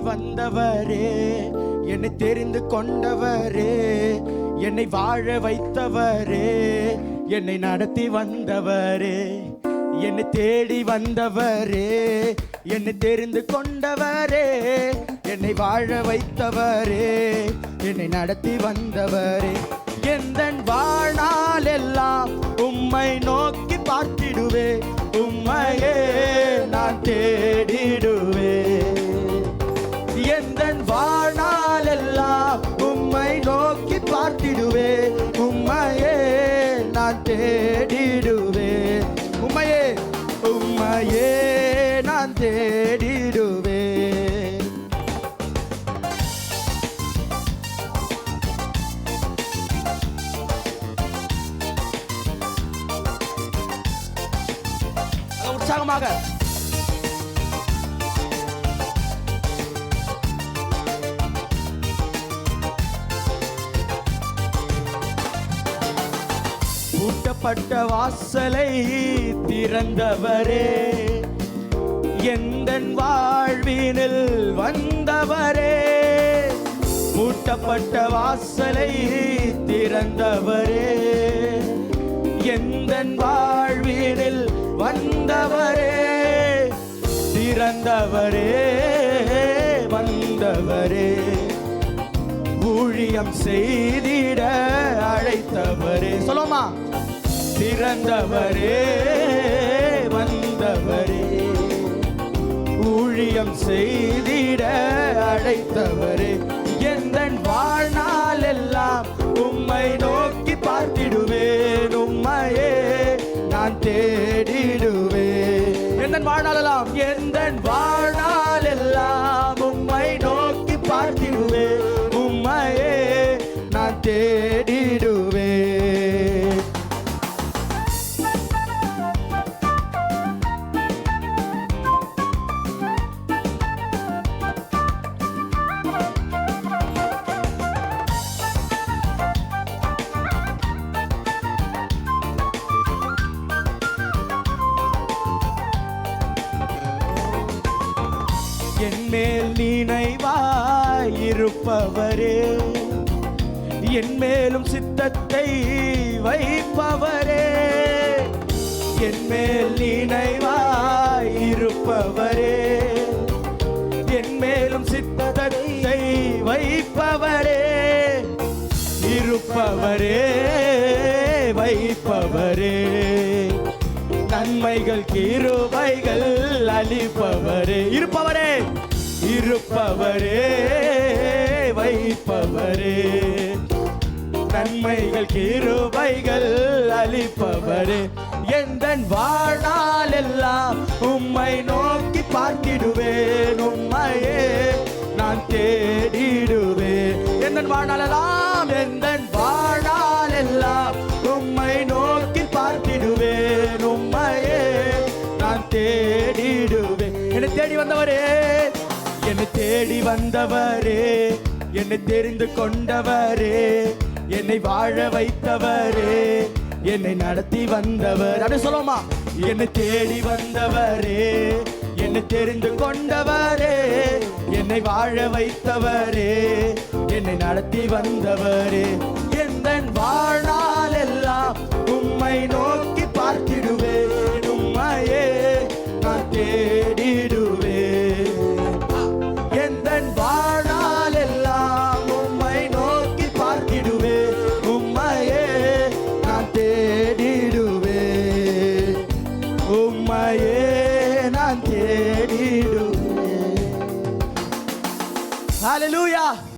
வந்தவரே என்னை தெரிந்து கொண்டவரே என்னை வாழ வைத்தவரே என்னை நடத்தி வந்தவரே என்னை தேடி வந்தவரே என்னை தெரிந்து கொண்டவரே என்னை வாழ வைத்தவரே என்னை நடத்தி வந்தவரே. எந்த வாழ்நாள் எல்லாம் உம்மை நோக்கி பார்த்து உம்மையே நான் தேடிடுவே. உற்சாகமாக பூட்டப்பட்ட வாசலை திறந்தவரே. எந்த வாழ்வினில் வந்தவரே. பூட்டப்பட்ட வாசலை திறந்தவரே. எந்த வாழ்வினில் வந்தவரே. திறந்தவரே வந்தவரே. ஊழியம் செய்திட அழைத்தவரே. சொல்லுமா திறந்தவரே வந்தவரே. ஊழியம் செய்திட அழைத்தவரே. எந்த வாழ்நாள் எல்லாம் உம்மை நோக்கி பார்த்திடுவேன். உம்மையே நான் தேடிடுவேன். எந்த வாழ்நாளெல்லாம் எந்த வாழ்நாள் எல்லாம் உம்மை நோக்கி பார்த்திடுவேன். என் மேல் நினைவாய் என் மேலும் சித்தத்தை வைப்பவரே. என் மேல் நினைவாயிருப்பவரே என் மேலும் சித்தத்தை வைப்பவரே. இருப்பவரே வைப்பவரே. நன்மைகள் கிருபைகள் அளிப்பவரே. இருப்பவரே இருப்பவரே வைப்பவரே. நன்மைகள் கிருபைகள் அளிப்பவரே. எந்த வாழ்நாள் எல்லாம் உம்மை நோக்கி பார்த்திடுவேன். உம்மையே நான் தேடிடுவேன். எந்த வாழ்நாளெல்லாம் வந்தவரே என்னை தேடி வந்தவரே என்னை தெரிந்து கொண்டவரே என்னை வாழ வைத்தவரே என்னை நடத்தி வந்தவர். அப்படி சொல்லுமா என்னை தேடி வந்தவரே என்னை தெரிந்து கொண்டவரே என்னை வாழ வைத்தவரே என்னை நடத்தி வந்தவரே. எந்த வாழ்நாள் எல்லாம் உம்மை நோக்கி நான் தேடிடுவேன் ஹalleluya